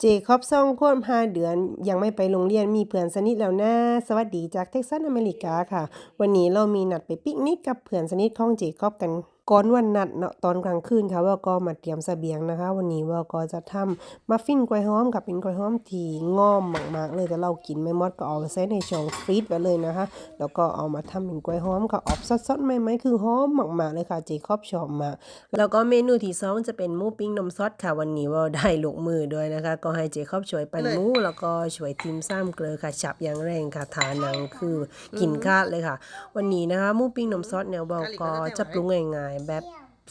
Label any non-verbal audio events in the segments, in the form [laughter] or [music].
เจคอบซ่องควบห้าเดือนยังไม่ไปโรงเรียนมีเพื่อนสนิทแล้วนะสวัสดีจากเท็กซัสอเมริกาค่ะ วันนี้เรามีนัดไปปิกนิกกับเพื่อนสนิทของเจคอบกัน ก่อนวันนัดเนาะตอนกลางคืนค่ะว่าก็มาเตรียมเสบียงนะคะ วันนี้ว่าก็จะทำมัฟฟินกล้วยหอมกับเป็นกล้วยหอมที่งอมมากๆเลยแต่เรากินไม่หมดก็เอาไปใส่ในช่องฟรีซไว้เลยนะคะ แล้วก็เอามาทำเป็นกล้วยหอมกับออบสดๆใหม่ๆคือหอมมากๆเลยค่ะเจคอบชอบมากแล้วก็เมนูที่สองจะเป็นหมูปิ้งนมซอสค่ะวันนี้ว่าได้ลูกมือด้วยนะคะ ก็ให้เจคอบช่วยปั่นหมูแล้วก็ช่วยทิมซ้ำเกลือค่ะฉับอย่างแรงค่ะทานังคือกินคาดเลยค่ะ วันนี้นะคะหมูปิ้งนมซอสเนี่ยเราก็จะปรุงง่ายแบบ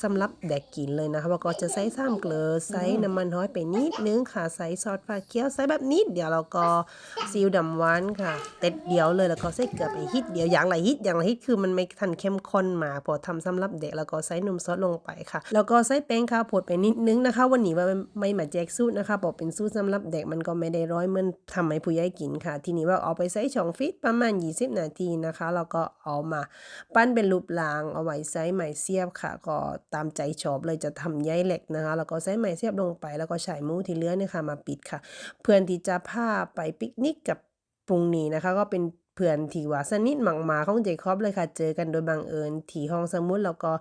สำหรับแดกกินเลยนะคะว่าก็จะใส่ซ้ำเกลือใส่น้ำมันห้อยไปนิดนึงค่ะใส่ซอสฟ้าเขียวใส่แบบนิดเดียวแล้วก็ซีอิ๊วดำหวานค่ะ เต็ดเดียวเลยแล้วก็ใส่เกลือไปฮิตเดียวอย่างละฮิตอย่างละฮิตคือมันไม่ทันเข้มข้นมากพอทำสำหรับเด็กแล้วก็ใส่นมซอสลงไปค่ะ แล้วก็ใส่แป้งข้าวโพดไปนิดนึงนะคะ วันนี้ว่าไม่มาแจกสูตรนะคะบอกเป็นสูตรสำหรับเด็กมันก็ไม่ได้ร้อยเหมือนทำให้ผู้ใหญ่กินค่ะ ทีนี้ว่าเอาไปใส่ช่องฟิตประมาณ 20 นาทีนะคะแล้วก็เอามา ปั้นเป็นรูปร่างเอาไว้ใส่ไหมเสียบค่ะก็ตามใจชอบเลยจะทำใยเหล็กนะคะ แล้วก็ใส่ไหมเสียบลงไป แล้วก็ใช้หมูที่เหลือเนี่ยค่ะมาปิดค่ะ เพื่อนที่จะพาไปปิกนิกกับปรุงนี้นะคะ ก็เป็นเพื่อนที่ว่าสนิทหมังมาของเจคอบเลยค่ะ เจอกันโดยบังเอิญที่ห้องสมุดแล้วก็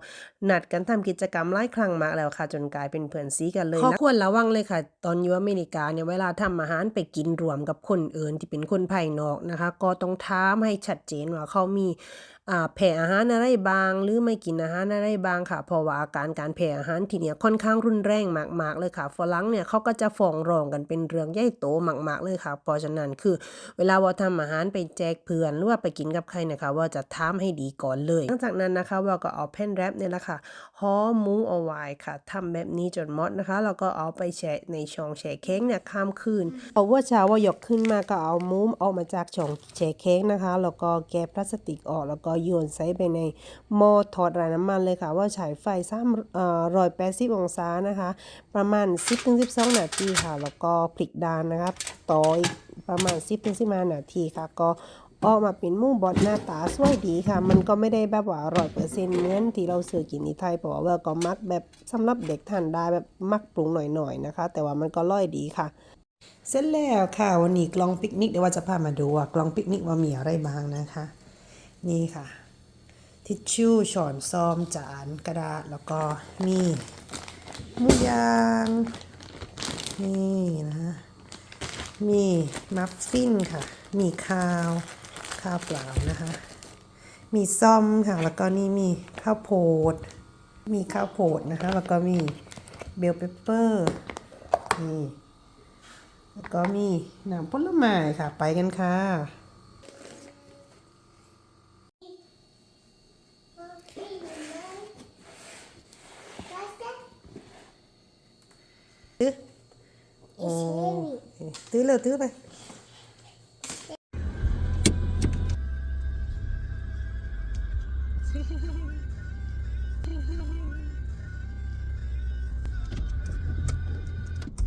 นัดกันทำกิจกรรมหลายครั้งมากแล้วค่ะ จนกลายเป็นเพื่อนซีกันเลยนะควรระวังเลยค่ะ ตอนอยู่อเมริกาเนี่ยเวลาทำอาหารไปกินรวมกับคนอื่นที่เป็นคนภายนอกนะคะ ก็ต้องถามให้ชัดเจนว่าเขามีอ่า แพ้อาหารอะไรบาง หรือไม่กินอาหารอะไรบางค่ะ เพราะว่าอาการการแพ้อาหารที่เนี่ยค่อนข้างรุนแรงมากๆเลยค่ะฝรั่งเนี่ยเขาก็จะฟ้องร้องกันเป็นเรื่องใหญ่โตมากๆเลยค่ะ เพราะฉะนั้นคือ เวลาว่าทำอาหารไปแจกเพื่อนหรือว่าไปกินกับใครนะคะ ว่าจะทามให้ดีก่อนเลยหลังจากนั้นนะคะว่าก็เอาแผ่นแรปเนี่ยแหละค่ะห่อหมูเอาไว้ค่ะทำแบบนี้จนมดนะคะแล้วก็เอาไปแช่ในช่องแช่เค้กเนี่ยข้ามคืนเอาว่าเช้าว่ายกขึ้นมาก็เอามูออกมาจากช่องแช่เค้กนะคะแล้วก็แกะพลาสติกออกแล้วก็โยนใส่ไปในหม้อทอดไร้น้ำมันเลยค่ะ ว่าใช้ไฟซ้ำเอ่อร้อยแปดสิบองศานะคะ ประมาณ10-12นาทีค่ะ แล้วก็พลิกด้านนะครับต่ออีกประมาณ10-15นาทีค่ะ ก็ออกมาเป็นหมูบดหน้าตาสวยดีค่ะ มันก็ไม่ได้แบบว่าร้อยเปอร์เซ็นต์เหมือนที่เราซื้อกินที่ไทยเพราะว่าก็มักแบบสำหรับเด็กทานได้แบบมักปรุงหน่อยๆนะคะ แต่ว่ามันก็ร่อยดีค่ะ เสร็จแล้วค่ะวันนี้กล่องปิกนิกเดี๋ยวว่าจะพามาดูว่ากล่องปิกนิกว่ามีอะไรบ้างนะคะ นี่ค่ะ ทิชชู่ช้อนซ้อมจานกระดาษแล้วก็มีหมูยาง นี่นะคะมีมัฟฟินค่ะ มีข้าวข้าวเปล่านะคะ มีซ่อมค่ะ แล้วก็นี่มีข้าวโพด มีข้าวโพดนะคะ แล้วก็มีเบลเปปเปอร์ นี่ แล้วก็มีน้ำผลไม้ค่ะ ไปกันค่ะ tí lờ vậy. đây [laughs]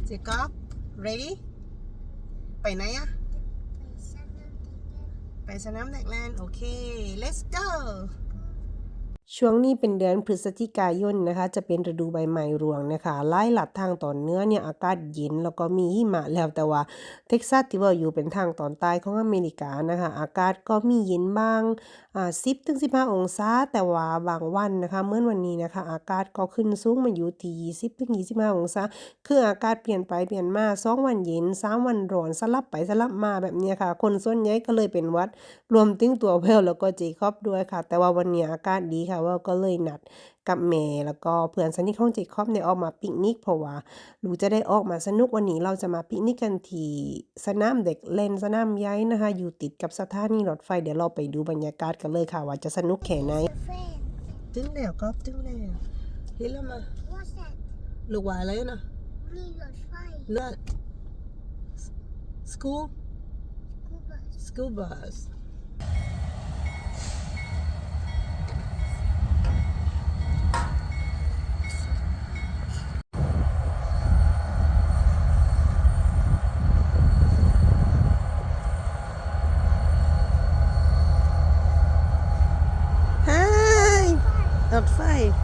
chị có ready? Bảy này á? Bảy sao năm Thái Lan ok, let's go. ช่วงนี้เป็นเดือนพฤศจิกายนนะคะ จะเป็นฤดูใบไม้ร่วงนะคะไล่หลัดทางตอนเหนื้อเนี่ยอากาศเย็นแล้วก็มีหิมะแล้วแต่ว่าเท็กซัสที่ว่าอยู่เป็นทางตอนใต้ของอเมริกานะคะ อากาศก็มีเย็นบ้างอ่า10ถึง15องศาแต่ว่าบางวันนะคะเมื่อวันนี้นะคะ อากาศก็ขึ้นสูงมาอยู่ที่20ถึง25องศาคืออากาศเปลี่ยนไปเปลี่ยนมาสองวันเย็นสามวันร้อนสลับไปสลับมาแบบนี้ค่ะ คนส่วนใหญ่ก็เลยเป็นวัดรวมถึงตัวเพลแล้วก็เจคอบด้วยค่ะ แต่ว่าวันนี้อากาศดีค่ะว่าก็เลยนัดกับแม่แล้วก็เพื่อนสนิทของเจคอบเนี่ยออกมาปิกนิกเพราะว่าลูกจะได้ออกมาสนุกวันนี้เราจะมาปิกนิกกันที่สนามเด็กเล่นสนามใหญ่นะคะ อยู่ติดกับสถานีรถไฟเดี๋ยวเราไปดูบรรยากาศกันเลยค่ะ ว่าจะสนุกแค่ไหน friend. ถึงแล้วก็ถึงแล้วเห็นแล้วมา What's that? ลูกว่าอะไรนะ Me your friend. เลือด school Cuba. school bus ฮาย รถ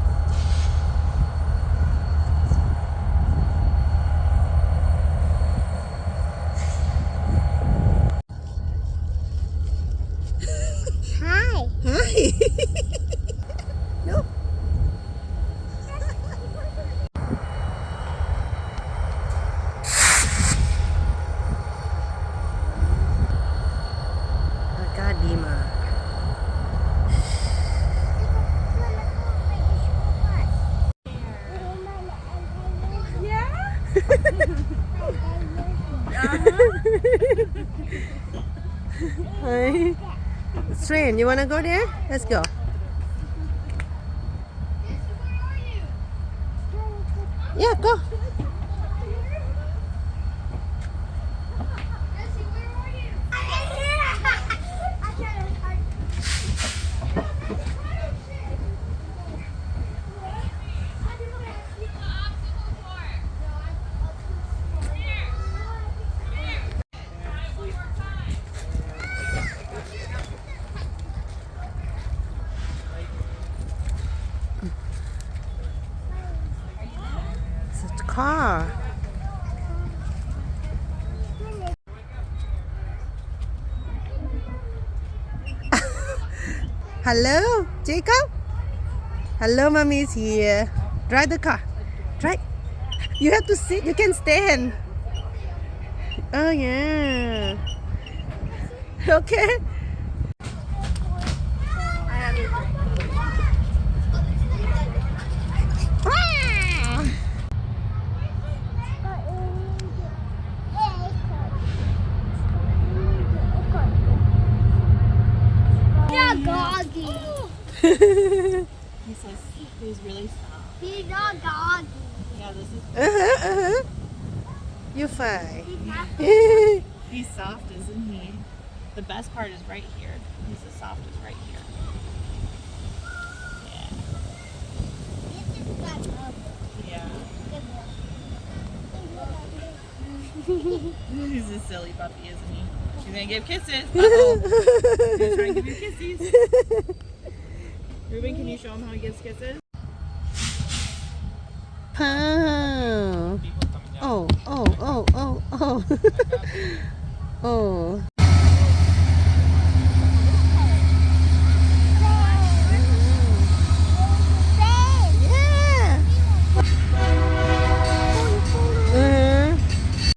Hey, Strain, you wanna go there? Let's go. Yeah, go. It's. [laughs] Hello, Jacob. Hello, mommy's here. Drive the car. Drive. You have to sit. You can stand. Oh yeah. [laughs] Okay. He says he's really soft. He's not doggy. Yeah, this is. Uh-huh, uh-huh. You're fine. He's [laughs] He's soft, isn't he? The best part is right here. He's the softest right here. Yeah. Yeah. He's a silly puppy, isn't he? He's gonna give kisses. Uh-oh. He's trying to give you kisses. [laughs] Ruben, can you show him how he gives kisses? Pow. Oh, oh, oh, oh, oh. [laughs] oh.